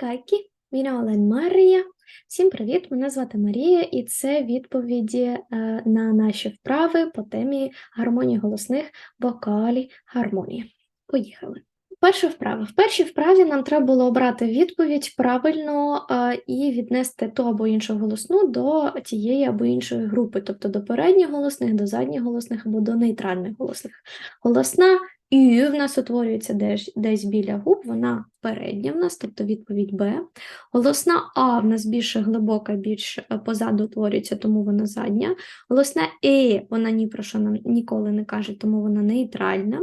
Kaikki, minä olen Марія. Всім привіт! Мене звати Марія, і це відповіді е, на наші вправи по темі гармонії голосних вокалі гармонії. Поїхали. Перша вправа. В першій вправі нам треба було обрати відповідь правильно е, і віднести ту або іншу голосну до тієї або іншої групи, тобто до передніх голосних, до задніх голосних або до нейтральних голосних. Голосна Ю в нас утворюється десь, десь біля губ, вона передня в нас, тобто відповідь Б. Голосна А в нас більше глибока, більш е, позаду утворюється, тому вона задня. Голосна Е, вона ні про що нам ніколи не каже, тому вона нейтральна.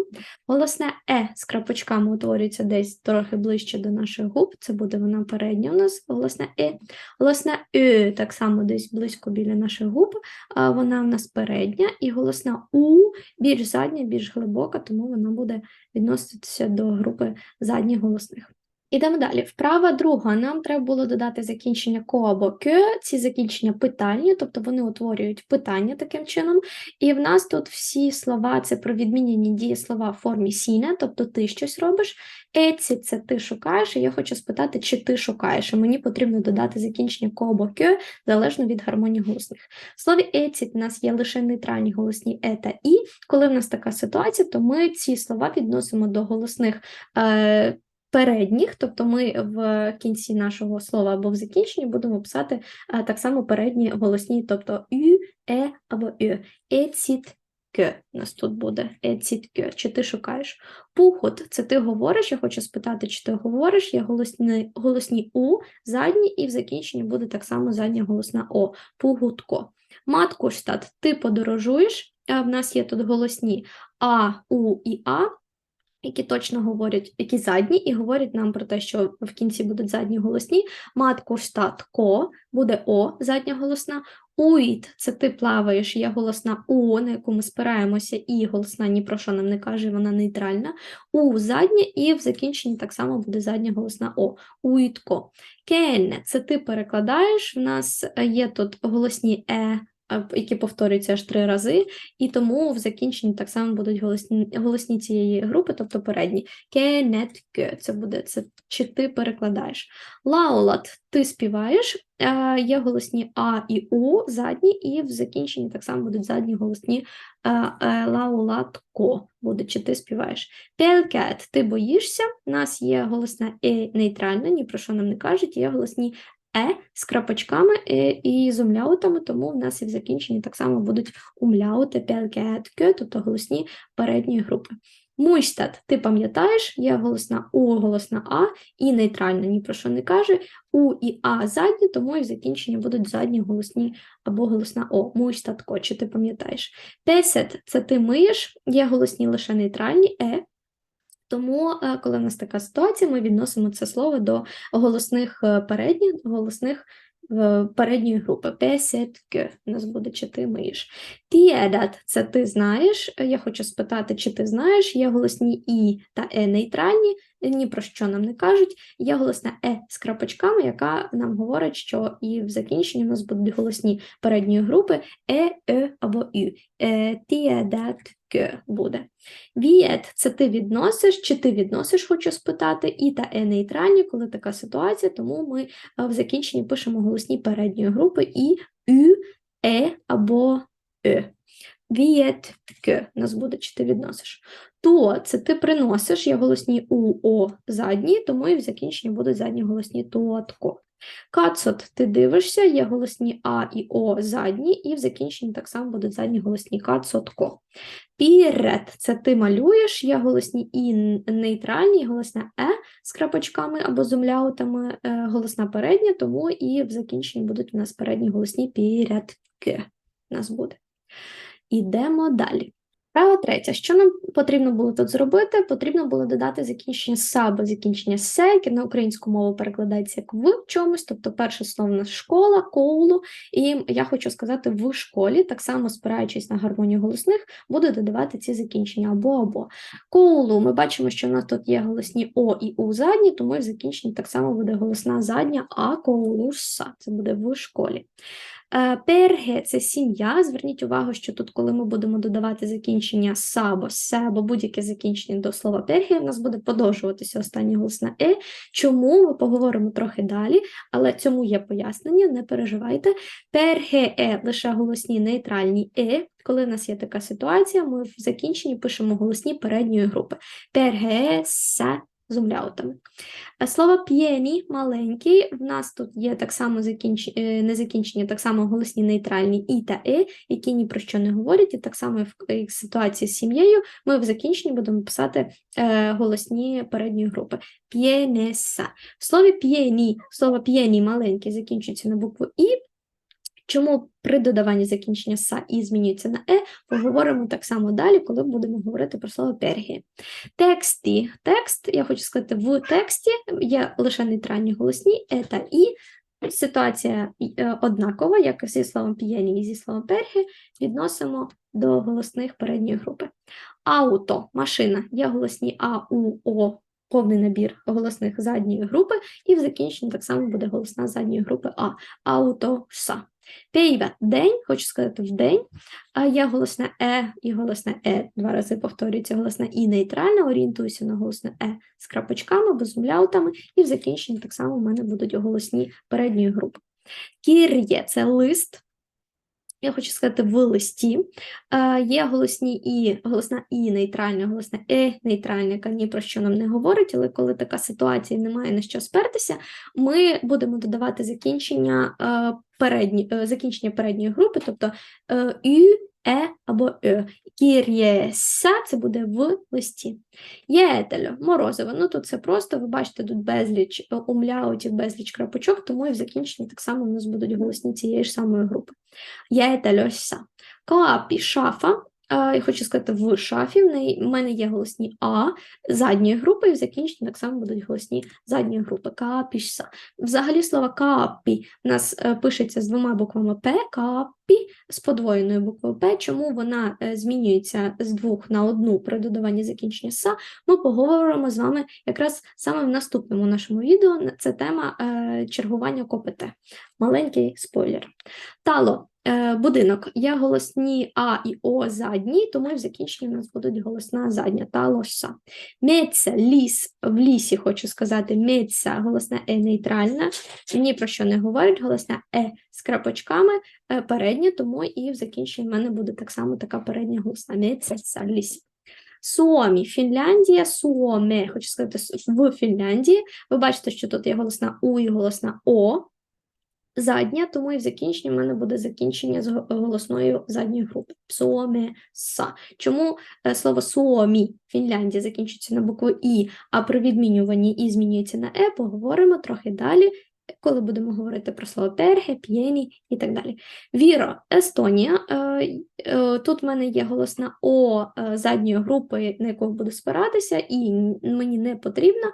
Голосна Е з крапочками утворюється десь трохи ближче до наших губ, це буде вона передня у нас. Голосна Е. Голосна Е так само десь близько біля наших губ, вона в нас передня, і голосна У більш задня, більш глибока, тому вона буде відноситися до групи задніх голосних. Ідемо далі. Вправа друга. Нам треба було додати закінчення ко або кьо, ці закінчення питальні, тобто вони утворюють питання таким чином. І в нас тут всі слова це про відмінені дієслова в формі сіне, тобто ти щось робиш. Еці це ти шукаєш, і я хочу спитати, чи ти шукаєш. І мені потрібно додати закінчення ко або кьо, залежно від гармонії голосних. В слові еці в нас є лише нейтральні голосні е та і. Коли в нас така ситуація, то ми ці слова відносимо до голосних. Е, передніх, тобто ми в кінці нашого слова або в закінченні будемо писати а, так само передні голосні, тобто ю, е або ю. Еціт ке у нас тут буде еціт ке, чи ти шукаєш. Пухот це ти говориш, я хочу спитати, чи ти говориш, є голосні, голосні у, задні, і в закінченні буде так само задня голосна О, пугутко. Маткуштат, ти подорожуєш, а в нас є тут голосні А, У і А які точно говорять, які задні, і говорять нам про те, що в кінці будуть задні голосні. Матку штат ко буде О, задня голосна. Уїт це ти плаваєш, є голосна У, на яку ми спираємося, і голосна ні про що нам не каже, вона нейтральна. У задня, і в закінченні так само буде задня голосна О. Уїтко. Кенне це ти перекладаєш. В нас є тут голосні Е, які повторюються аж три рази, і тому в закінченні так само будуть голосні голосні цієї групи, тобто передні. Кенетке, це буде це чи ти перекладаєш. Лаулат ти співаєш, є голосні А і У задні, і в закінченні так само будуть задні голосні лаулатко, буде чи ти співаєш. Пелкет ти боїшся, у нас є голосна Е нейтральна, ні про що нам не кажуть, є голосні е з крапочками е, і з умляутами, тому в нас і в закінченні так само будуть умляути, пелкетке, тобто голосні передньої групи. Муйстат, ти пам'ятаєш, є голосна У, голосна А і нейтральна, ні про що не каже. У і А задні, тому і в закінченні будуть задні голосні або голосна О. Муйстатко, чи ти пам'ятаєш. Песет це ти миєш, є голосні лише нейтральні Е, тому, е, коли в нас така ситуація, ми відносимо це слово до голосних е, передніх, голосних передньої групи. Песетке у нас буде чи ти миєш. Тіедат це ти знаєш. Я хочу спитати, чи ти знаєш, є голосні І та Е нейтральні, ні про що нам не кажуть. Є голосна Е з крапочками, яка нам говорить, що і в закінченні у нас будуть голосні передньої групи Е, Е або Ю. Тіедат буде. Вієт це ти відносиш, чи ти відносиш, хочу спитати, і та е нейтральні, коли така ситуація, тому ми в закінченні пишемо голосні передньої групи і ю, е або е. Вієт к нас буде, чи ти відносиш. То це ти приносиш, є голосні у о задні, тому і в закінченні будуть задні голосні туатко. Кацот ти дивишся, є голосні А і О задні, і в закінченні так само будуть задні голосні кацотко. Пірет це ти малюєш, є голосні І нейтральні, голосна Е з крапочками або з умляутами, е, голосна передня, тому і в закінченні будуть у нас передні голосні піретки. У нас буде. Ідемо далі. Право третє. Що нам потрібно було тут зробити? Потрібно було додати закінчення «са» або закінчення «се», яке на українську мову перекладається як в чомусь, тобто перше слово нас школа, коулу, і я хочу сказати в школі, так само спираючись на гармонію голосних, буду додавати ці закінчення або або. Коулу ми бачимо, що в нас тут є голосні О і У задні, тому і в закінченні так само буде голосна задня, а коулуса це буде в школі. Перге це сім'я. Зверніть увагу, що тут, коли ми будемо додавати закінчення са або се, або будь-яке закінчення до слова перге, у нас буде подовжуватися останнє голосне е. Чому ми поговоримо трохи далі, але цьому є пояснення, не переживайте. Перге е лише голосні нейтральні е. Коли в нас є така ситуація, ми в закінченні пишемо голосні передньої групи. Перге се з умляутами. Е, Слово п'єні маленький. В нас тут є так само закінч... е, не закінчення, так само голосні нейтральні і та е, які ні про що не говорять, і так само в ситуації з сім'єю ми в закінченні будемо писати е, голосні передньої групи. П'єнеса. В слові п'єні, слово п'єні маленький закінчується на букву І. Чому при додаванні закінчення са і змінюється на е, поговоримо так само далі, коли будемо говорити про слово пергі. Тексті. Текст, я хочу сказати, в тексті є лише нейтральні голосні е та і. Ситуація е, однакова, як і зі словом п'єні і зі словом пергі, відносимо до голосних передньої групи. Ауто, машина, є голосні А, У, О, повний набір голосних задньої групи, і в закінченні так само буде голосна задньої групи А. Ауто, Пейве день, хочу сказати в день, є голосне Е і голосне Е. Два рази повторюється голосне І нейтральна, орієнтуюся на голосне Е з крапочками, або з умляутами, і в закінченні так само в мене будуть голосні передньої групи. Кір'є це лист. Я хочу сказати в листі. Е, Є голосні І, голосна І нейтральна, голосна Е нейтральна, яка ні про що нам не говорить, але коли така ситуація немає на що спертися, ми будемо додавати закінчення е, передні, е, закінчення передньої групи, тобто Ю, Е або Е. Кір'єса це буде в листі. Єтелю, морозиво. Ну тут це просто, ви бачите, тут безліч е, умляутів, безліч крапочок, тому і в закінченні так само у нас будуть голосні цієї ж самої групи. Єтельоса. Каапі, шафа. Я хочу сказати, в шафі в мене є голосні А задньої групи, і в закінченні так само будуть голосні задньої групи. Каапішса. Взагалі слово каапі у нас е, пишеться з двома буквами П, каапі з подвоєною буквою П. Чому вона е, змінюється з двох на одну при додаванні закінчення са, ми поговоримо з вами якраз саме в наступному нашому відео. Це тема е, чергування КОПТ. Маленький спойлер. Тало. Е, Будинок є голосні А і О задні, тому в закінченні у нас будуть голосна задня та лоса. Меця, ліс, в лісі хочу сказати, меця, голосна Е нейтральна, ні про що не говорить, голосна Е з крапочками е, передня, тому і в закінченні в мене буде так само така передня голосна меця. Суомі, Фінляндія, Суоме, хочу сказати, в Фінляндії. Ви бачите, що тут є голосна У і голосна О задня, тому і в закінченні в мене буде закінчення з голосною задньої групи. Псоме са. Чому е, слово суомі Фінляндія закінчується на букву І, а при відмінюванні І змінюється на Е, поговоримо трохи далі, коли будемо говорити про слово перге, п'єні і так далі. Віро, Естонія. Е, е, тут в мене є голосна О задньої групи, на яку буду спиратися, і мені не потрібно,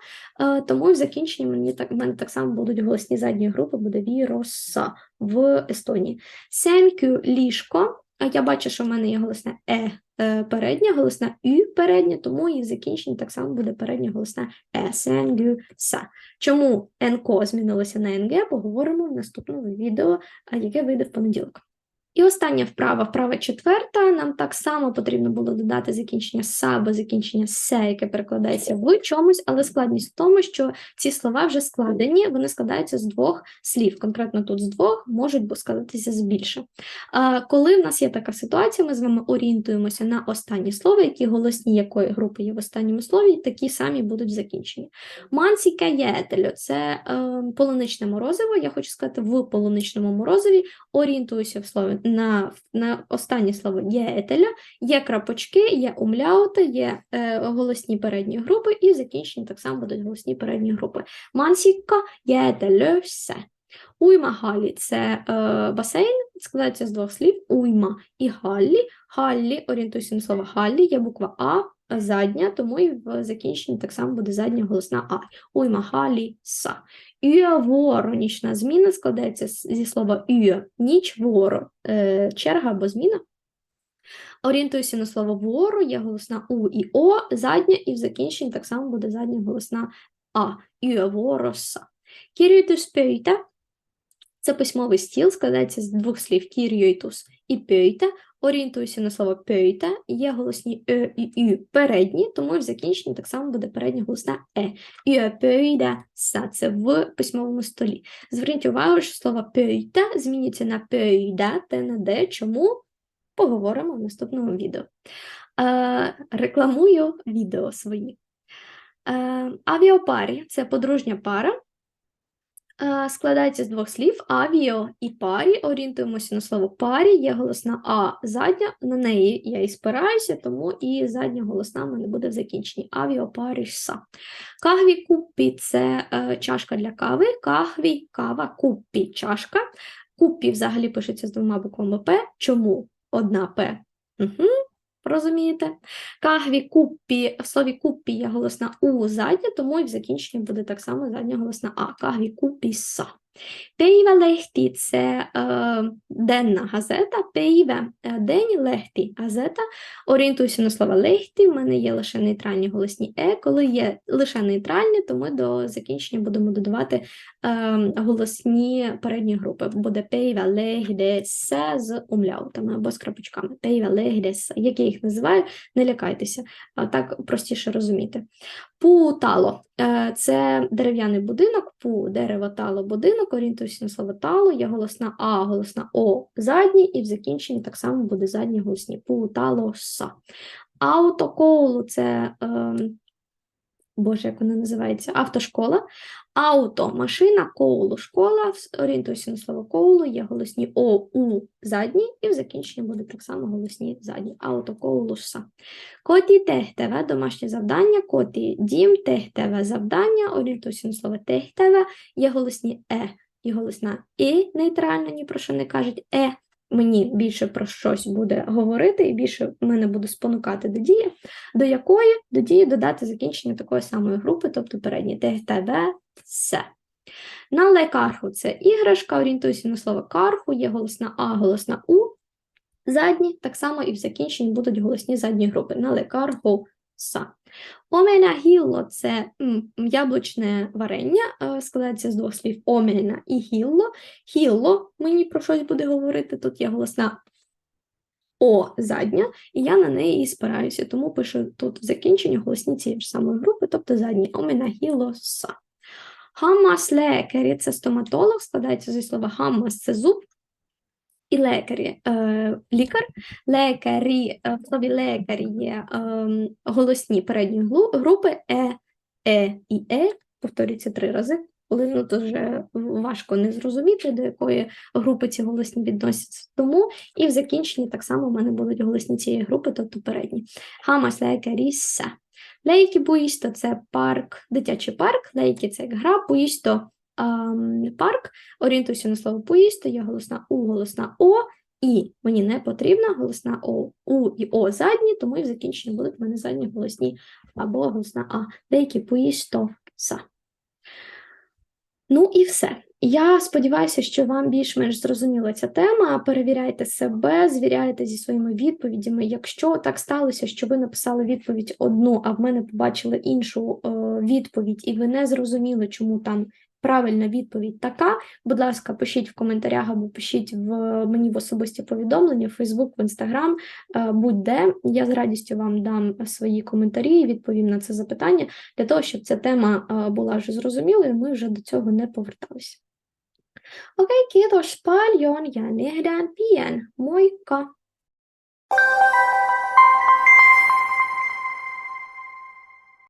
тому в закінченні мені так, в мене так само будуть голосні задньої групи, буде віроса в Естонії. Сенкю ліжко. Я бачу, що в мене є голосне Е передня, голосна Ю передня, тому і в закінченні так само буде передня голосна Е, сенгю, са. Чому НКО змінилося на НГ, поговоримо в наступному відео, яке вийде в понеділок. І остання вправа, вправа четверта, нам так само потрібно було додати закінчення са або закінчення се, яке перекладається в чомусь, але складність в тому, що ці слова вже складені, вони складаються з двох слів. Конкретно тут з двох можуть складатися з більше. Коли в нас є така ситуація, ми з вами орієнтуємося на останні слова, які голосні якої групи є в останньому слові, такі самі будуть в закінченні. Мансіка це е, полуничне морозиво. Я хочу сказати, в полуничному морозиві орієнтуюся в слові на на останнє слово є етеля, є крапочки, є умляути, є е, голосні передні групи, і закінчені так само будуть голосні передні групи. Мансіка є все. Уйма Галі це е, басейн, складається з двох слів: уйма і Галлі. Галлі, орієнтуйся на слово Галлі, є буква А задня, тому і в закінченні так само буде задня голосна А. Уйма Галі са. Юаворо, нічна зміна складається зі слова ю, ніч воро, е, черга або зміна. Орієнтуюся на слово вору, є голосна У і О, задня, і в закінченні так само буде задня голосна А. Юавороса. Кірюйту спейта Це письмовий стіл, складається з двох слів кір'йойтус і пейте. Орієнтуюся на слово пейте. Є голосні е і ю передні, тому в закінченні так само буде передня голосна е. Ю пейде са. Це в письмовому столі. Зверніть увагу, що слово пейте змінюється на пейде, те на де. Чому? Поговоримо в наступному відео. Е, рекламую відео свої. Е, авіопарі це подружня пара. Е, складається з двох слів авіо і парі. Орієнтуємося на слово парі. Є голосна А задня, на неї я і спираюся, тому і задня голосна в мене буде в закінченні. Авіо парі са. Кахві куппі це е, чашка для кави. Кахві, кава, куппі чашка. Куппі взагалі пишеться з двома буквами П. Чому одна П? Угу. Розумієте? Кахві куппі, в слові куппі є голосна У задня, тому і в закінченні буде так само задня голосна А. Кахві куппі са. Пейве лехті це е, денна газета. Пейве день лехті газета. Орієнтуюся на слово лехті. В мене є лише нейтральні голосні е. Коли є лише нейтральні, то ми до закінчення будемо додавати е, голосні передні групи. Буде пейве лехде се з умляутами або з крапочками. Пейве лехде се. Як я їх називаю, не лякайтеся, так простіше розуміти. Пу-тало е, це дерев'яний будинок, пу дерево тало будинок, орієнтуюся на слово тало, є голосна А, голосна О задній, і в закінченні так само буде задні голосні пу, тало, са. Аутоколу це, е, боже, як вона називається, автошкола. Ауто, машина, коулу, школа, орієнтуюся на слово коулу, є голосні О, У задні, і в закінченні буде так само голосні задні. Ауто, коулу, са. Коті техтеве, домашнє завдання, коті дім, техтеве завдання, орієнтуюся на слово техтеве, є голосні Е і голосна І нейтральна, ні про що не кажуть Е. Мені більше про щось буде говорити, і більше мене буде спонукати до дії, до якої до дії додати закінчення такої самої групи, тобто передні техтеве, все. На лекарху це іграшка, орієнтуюся на слово карху, є голосна А, голосна У. Задні, так само і в закінченні будуть голосні задні групи. На лекарху са. Омена гілло це яблучне варення, е, складається з двох слів омена і гілло. Гілло мені про щось буде говорити. Тут є голосна О задня, і я на неї спираюся, тому пишу тут в закінченні голосні цієї ж самої групи, тобто задні омена гілло са. Хамас лекарі це стоматолог, складається зі слова хамас це зуб. І лекарі, е, лікар, лекарі, е, в слові лекарі є е, голосні передні групи е, е і е, повторюється три рази, коли ну, вже важко не зрозуміти, до якої групи ці голосні відносяться. Тому і в закінченні так само в мене будуть голосні цієї групи, тобто передні. Хамас лекарі се. Лейкі буїсто це парк, дитячий парк, лейкі це як гра, буїсто парк, орієнтуюся на слово поїсти, є голосна У, голосна О, і мені не потрібна голосна О, У і О задні, тому і в закінченні будуть в мене задні голосні або голосна А. Деякі поїсто са. Ну і все. Я сподіваюся, що вам більш-менш зрозуміла ця тема. Перевіряйте себе, звіряйте зі своїми відповідями. Якщо так сталося, що ви написали відповідь одну, а в мене побачили іншу е, відповідь, і ви не зрозуміли, чому там правильна відповідь така. Будь ласка, пишіть в коментарях або пишіть в мені в особисті повідомлення, в Фейсбук, в Інстаграм, будь-де. Я з радістю вам дам свої коментарі і відповім на це запитання для того, щоб ця тема е, була вже зрозумілою, ми вже до цього не поверталися. Okej, kiitos paljon ja nähdään pian. Moikka!